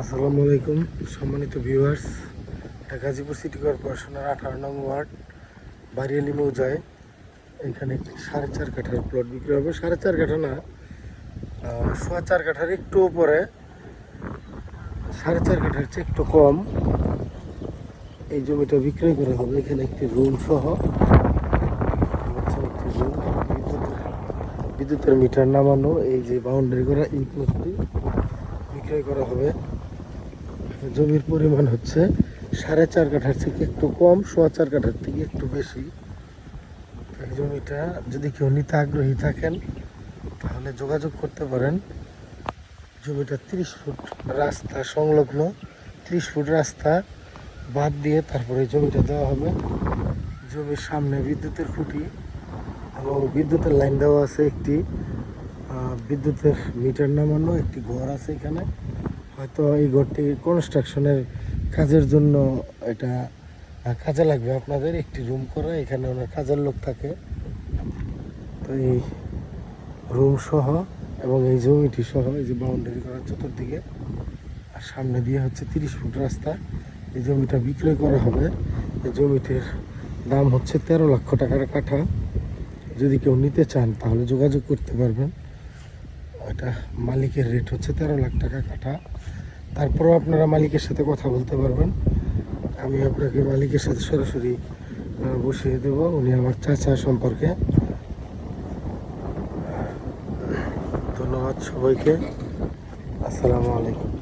আসসালামু আলাইকুম, সম্মানিত ভিউয়ার্স গাজীপুর সিটি কর্পোরেশনের আঠারো নং ওয়ার্ড বারিয়ালি মৌজায়। এখানে একটি সাড়ে চার কাঠার প্লট বিক্রি হবে। সাড়ে চার কাঠা না সোয়া চার কাঠার একটু উপরে। সাড়ে চার কাঠার চেয়ে একটু কম। এই জমিটা বিক্রয় করা হবে। এখানে একটি রুম সহ। একটি বিদ্যুতের- বিদ্যুতের মিটার নামানো। এই যে বাউন্ডারি করা এই প্লটটি বিক্রয় করা হবে। জমির পরিমাণ হচ্ছে সাড়ে চার কাঠার থেকে একটু কম, সোয়া চার কাঠার থেকে একটু বেশি। জমিটা যদি কেউ নিতে আগ্রহী থাকেন, তাহলে যোগাযোগ করতে পারেন। জমিটা তিরিশ ফুট রাস্তা সংলগ্ন, ত্রিশ ফুট রাস্তা বাদ দিয়ে তারপরে জমিটা দেওয়া হবে। জমির সামনে বিদ্যুতের খুঁটি এবং বিদ্যুতের লাইন দেওয়া আছে একটি। বিদ্যুতের মিটার নামানো একটি ঘর আছে এখানে। হয়তো এই ঘরটি কনস্ট্রাকশনের কাজের জন্য এটা কাজে লাগবে। আপনাদের একটি রুম করা, এখানে ওনার কাজের লোক থাকে। তো এই রুম সহ এবং এই জমিটি সহ, এই যে বাউন্ডারি করা চতুর্দিকে, আর সামনে দিয়ে হচ্ছে তিরিশ ফুট রাস্তা। এই জমিটা বিক্রয় করা হবে। এই জমিটির দাম হচ্ছে তেরো লক্ষ টাকার কাঠা। যদি কেউ নিতে চান, তাহলে যোগাযোগ করতে পারবেন। এটা মালিকের রেট হচ্ছে তেরো লাখ টাকা কাঠা। তারপরেও আপনারা মালিকের সাথে কথা বলতে পারবেন। আমি আপনাকে মালিকের সাথে সরাসরি বসিয়ে দেব। উনি আমার চাচা সম্পর্কে। ধন্যবাদ সবাইকে। আসসালামু আলাইকুম।